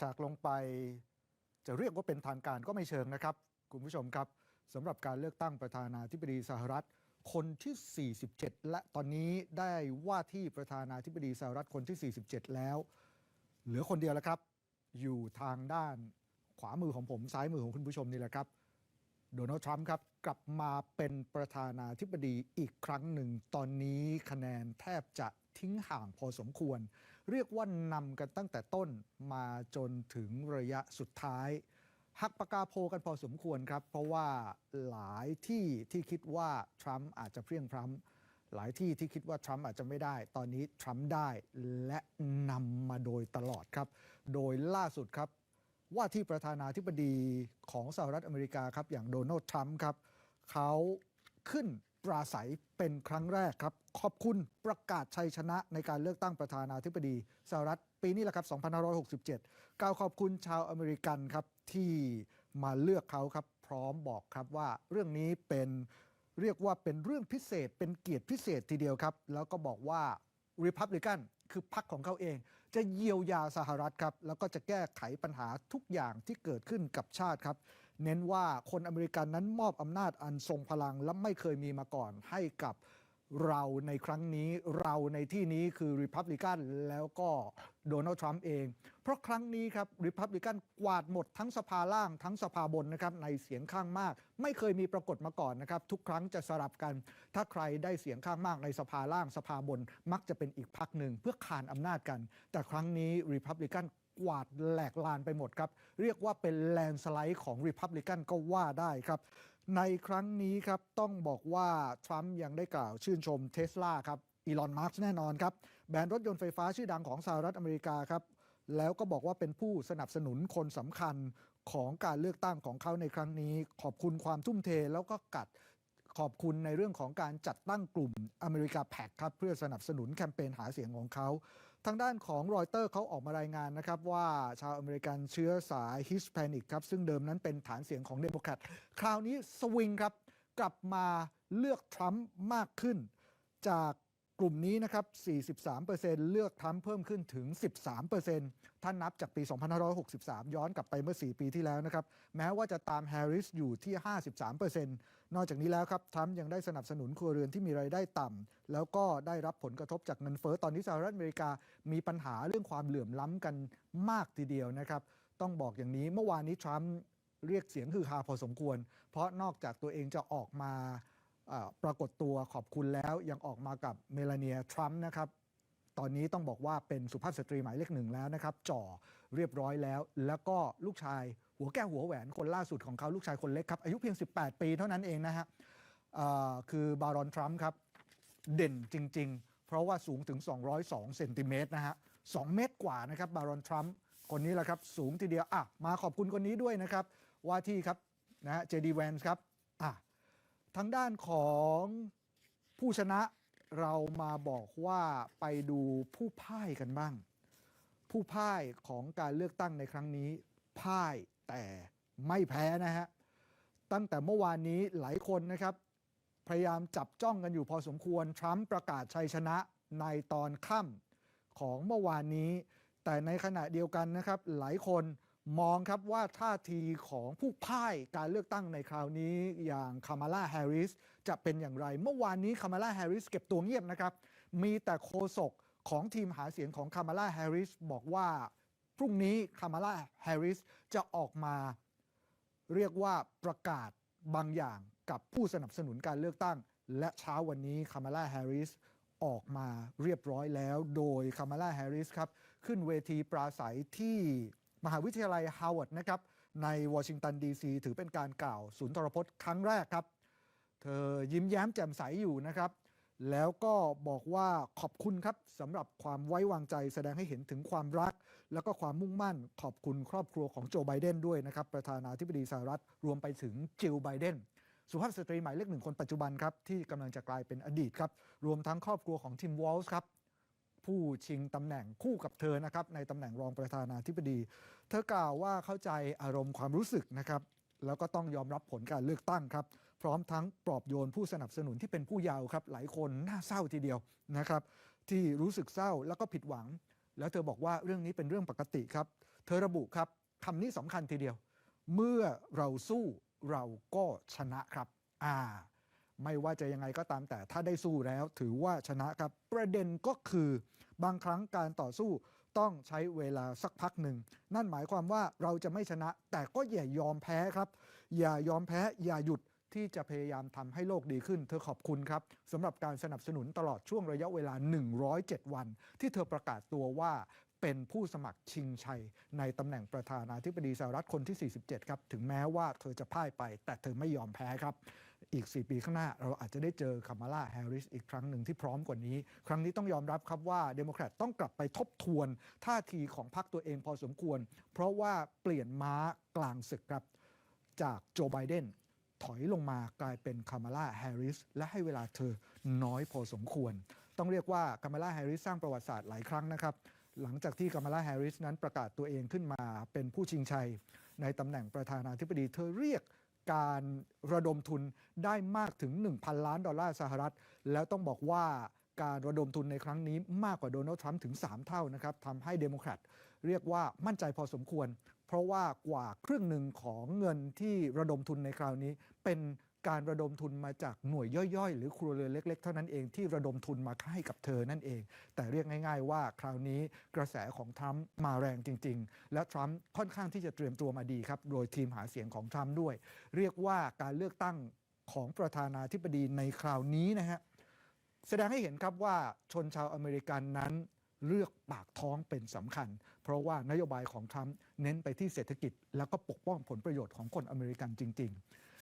ฉากลงไป จะเรียกว่าเป็นทางการก็ไม่เชิงนะครับ คุณผู้ชมครับสำหรับการเลือกตั้งประธานาธิบดีสหรัฐ คนที่ 47 และตอนนี้ได้ว่าที่ประธานาธิบดีสหรัฐคนที่ 47 แล้ว เหลือคนเดียวแล้วครับ อยู่ทางด้านขวามือของผมซ้ายมือของคุณผู้ชมนี่แหละครับโดนัลด์ทรัมป์ครับ กลับมาเป็นประธานาธิบดีอีกครั้งหนึ่ง ตอนนี้คะแนนแทบจะทิ้งห่างพอสมควร เรียกว่านำกันตั้งแต่ต้นมาจนถึงระยะสุดท้ายหักปากกาโพกันพอสมควรครับ เพราะว่าหลายที่ที่คิดว่าทรัมป์อาจจะเพรียงพร้ำหลายที่ที่คิดว่าทรัมป์อาจจะไม่ได้ ตอนนี้ทรัมป์ได้และนำมาโดยตลอดครับ โดยล่าสุดครับ ว่าที่ประธานาธิบดีของสหรัฐอเมริกาครับอย่างโดนัลด์ทรัมป์ครับเขาขึ้น ปราศัยเป็นครั้งแรกครับ ขอบคุณประกาศชัยชนะในการเลือกตั้งประธานาธิบดีสหรัฐปีนี้แหละครับ 2567 กล่าวขอบคุณชาวอเมริกันครับ ที่มาเลือกเขาครับ พร้อมบอกครับว่าเรื่องนี้เป็นเรียกว่าเป็นเรื่องพิเศษ เป็นเกียรติพิเศษทีเดียวครับ แล้วก็บอกว่า Republican คือพรรคของเขาเอง จะเยียวยาสหรัฐครับ แล้วก็จะแก้ไขปัญหาทุกอย่างที่เกิดขึ้นกับชาติครับ เน้นว่าคนอเมริกันนั้นมอบอำนาจอันทรงพลังและไม่เคยมีมาก่อนให้กับเราในครั้งนี้เราในที่นี้คือ Republican แล้วก็โดนัลด์ทรัมป์เอง เพราะครั้งนี้ครับ Republican กวาดหมดทั้งสภาล่างทั้งสภาบนนะครับในเสียงข้างมาก ไม่เคยมีปรากฏมาก่อนนะครับ ทุกครั้งจะสลับกัน ถ้าใครได้เสียงข้างมากในสภาล่างสภาบน มักจะเป็นอีกพรรคหนึ่งเพื่อขานอำนาจกัน แต่ครั้งนี้ Republican ก กวาดแหลกลานไปหมดครับ เรียกว่าเป็นแลนสไลด์ของ Republican ก็ว่าได้ครับ ในครั้งนี้ครับต้องบอกว่าทรัมป์ยังได้กล่าวชื่นชมเทสลาครับอีลอนมาร์กแน่นอนครับ แบรนด์รถยนต์ไฟฟ้าชื่อดังของสหรัฐอเมริกาครับ แล้วก็บอกว่าเป็นผู้สนับสนุนคนสำคัญของการเลือกตั้งของเขาในครั้งนี้ ขอบคุณความทุ่มเทแล้วก็กัดขอบคุณในเรื่องของการจัดตั้งกลุ่มอเมริกาแพ็กครับ เพื่อสนับสนุนแคมเปญหาเสียงของเขา ทางด้านของรอยเตอร์เขาออกมารายงานนะครับ ว่าชาวอเมริกันเชื้อสายฮิสแปนิกครับ ซึ่งเดิมนั้นเป็นฐานเสียงของเดโมแครตคราวนี้สวิงครับ กลับมาเลือกทรัมป์มากขึ้น จาก กลุ่มนี้นะครับ 43%เลือกทรัมป์เพิ่มขึ้นถึง 13%ท่านนับจากปี 2563 ย้อนกลับไปเมื่อ 4 ปีที่แล้วนะครับ แม้ว่าจะตามแฮร์ริสอยู่ที่ 53%นอกจากนี้แล้วครับทรัมป์ยังได้สนับสนุนครัวเรือนที่มีรายได้ต่ำ แล้วก็ได้รับผลกระทบจากเงินเฟ้อ ตอนนี้สหรัฐอเมริกามีปัญหาเรื่องความเหลื่อมล้ำกันมากทีเดียวนะครับ ต้องบอกอย่างนี้เมื่อวานนี้ทรัมป์เรียกเสียงคือฮาพอสมควร เพราะนอกจากตัวเองจะออกมา ปรากฏตัวขอบคุณแล้วยังออกมากับเมลาเนียทรัมป์นะครับตอนนี้ต้องบอกว่าเป็นสุภาพสตรีหมายเลขหนึ่งแล้วนะครับ จ่อเรียบร้อยแล้ว แล้วก็ลูกชายหัวแก้วหัวแหวนคนล่าสุดของเขาลูกชายคนเล็กครับ อายุเพียง 18 ปีเท่านั้นเองนะฮะคือบารอนทรัมป์ครับ เด่นจริง ๆ เพราะว่าสูงถึง 202 เซนติเมตรนะฮะ2เมตรกว่านะครับ บารอนทรัมป์คนนี้แหละครับ สูงทีเดียวอะมาขอบคุณคนนี้ด้วยนะครับ ว่าที่ครับนะฮะเจดีแวนส์ครับอะ ทางด้านของผู้ชนะเรามาบอกว่าไปดูผู้พ่ายกันบ้าง ผู้พ่ายของการเลือกตั้งในครั้งนี้ พ่ายแต่ไม่แพ้นะฮะ ตั้งแต่เมื่อวานนี้หลายคนนะครับ พยายามจับจ้องกันอยู่พอสมควร ทรัมป์ประกาศชัยชนะในตอนค่ำของเมื่อวานนี้ แต่ในขณะเดียวกันนะครับ หลายคน มองครับว่าท่าทีของผู้พ่ายการเลือกตั้งในคราวนี้อย่างคามาลาแฮร์ริสจะเป็นอย่างไร เมื่อวานนี้คามาลาแฮร์ริสเก็บตัวเงียบนะครับ มีแต่โฆษกของทีมหาเสียงของคามาลาแฮร์ริสบอกว่าพรุ่งนี้คามาลาแฮร์ริสจะออกมาเรียกว่าประกาศบางอย่างกับผู้สนับสนุนการเลือกตั้ง และเช้าวันนี้คามาลาแฮร์ริสออกมาเรียบร้อยแล้ว โดยคามาลาแฮร์ริสครับ ขึ้นเวทีปราศัยที่ มหาวิทยาลัยฮาร์วาร์ดนะครับในวอชิงตันดีซีถือเป็นการกล่าวศูนทรพจน์ครั้งแรกครับ เธอยิ้มแย้มแจ่มใสอยู่นะครับ แล้วก็บอกว่าขอบคุณครับสำหรับความไว้วางใจแสดงให้เห็นถึงความรัก แล้วก็ความมุ่งมั่นขอบคุณครอบครัวของโจไบเดนด้วยนะครับ ประธานาธิบดีสหรัฐรวมไปถึงจิลไบเดนสุภาพสตรีหมายเลขหนึ่งคนปัจจุบันครับที่กำลังจะกลายเป็นอดีตครับรวมทั้งครอบครัวของทิมวอลส์ครับ ผู้ชิงตำแหน่งคู่กับเธอนะครับในตำแหน่งรองประธานาธิบดี เธอกล่าวว่าเข้าใจอารมณ์ความรู้สึกนะครับแล้วก็ต้องยอมรับผลการเลือกตั้งครับ พร้อมทั้งปลอบโยนผู้สนับสนุนที่เป็นผู้เยาว์ครับ หลายคนน่าเศร้าทีเดียวนะครับ ที่รู้สึกเศร้าแล้วก็ผิดหวัง แล้วเธอบอกว่าเรื่องนี้เป็นเรื่องปกติครับ เธอระบุครับคำนี้สำคัญทีเดียว เมื่อเราสู้เราก็ชนะครับ อ่า ไม่ว่าจะยังไงก็ตามแต่ถ้าได้สู้แล้วถือว่าชนะครับ ประเด็นก็คือบางครั้งการต่อสู้ต้องใช้เวลาสักพักหนึ่ง นั่นหมายความว่าเราจะไม่ชนะ แต่ก็อย่ายอมแพ้ครับ อย่ายอมแพ้อย่าหยุดที่จะพยายามทำให้โลกดีขึ้น เธอขอบคุณครับสำหรับการสนับสนุนตลอดช่วงระยะเวลา 107 วัน ที่เธอประกาศตัวว่าเป็นผู้สมัครชิงชัย ในตำแหน่งประธานาธิบดีสหรัฐคนที่ 47 ครับ ถึงแม้ว่าเธอจะพ่ายไป แต่เธอไม่ยอมแพ้ครับ อีก 4 ปีข้างหน้า เราอาจจะได้เจอคามาลาแฮร์ริสอีกครั้งหนึ่งที่พร้อมกว่านี้ ครั้งนี้ต้องยอมรับครับว่าเดโมแครตต้องกลับไปทบทวนท่าทีของพรรคตัวเองพอสมควร เพราะว่าเปลี่ยนม้ากลางศึกครับ จากโจไบเดนถอยลงมากลายเป็นคามาลาแฮร์ริสและให้เวลาเธอน้อยพอสมควร ต้องเรียกว่าคามาลาแฮร์ริสสร้างประวัติศาสตร์หลายครั้งนะครับหลังจากที่คามาลาแฮร์ริสนั้นประกาศตัวเองขึ้นมาเป็นผู้ชิงชัย ในตำแหน่งประธานาธิบดีเธอเรียก การระดมทุนได้มากถึง 1,000 ล้านดอลลาร์สหรัฐ แล้วต้องบอกว่าการระดมทุนในครั้งนี้มากกว่าโดนัลด์ทรัมป์ถึง 3 เท่านะครับทำให้เดโมแครตเรียกว่ามั่นใจพอสมควร เพราะว่ากว่าครึ่งหนึ่งของเงินที่ระดมทุนในคราวนี้เป็น การระดมทุนมาจากหน่วยย่อยๆ หรือครัวเรือนเล็ก ๆ เท่านั้นเองที่ระดมทุนมาให้กับเธอนั่นเอง แต่เรียกง่าย ๆ ว่าคราวนี้กระแสของทรัมป์มาแรงจริง ๆ และทรัมป์ค่อนข้างที่จะเตรียมตัวมาดีครับ โดยทีมหาเสียงของทรัมป์ด้วย เรียกว่าการเลือกตั้งของประธานาธิบดีในคราวนี้นะฮะแสดงให้เห็นครับว่าชนชาวอเมริกันนั้นเลือกปากท้องเป็นสำคัญ เพราะว่านโยบายของทรัมป์เน้นไปที่เศรษฐกิจ แล้วก็ปกป้องผลประโยชน์ของคนอเมริกันจริง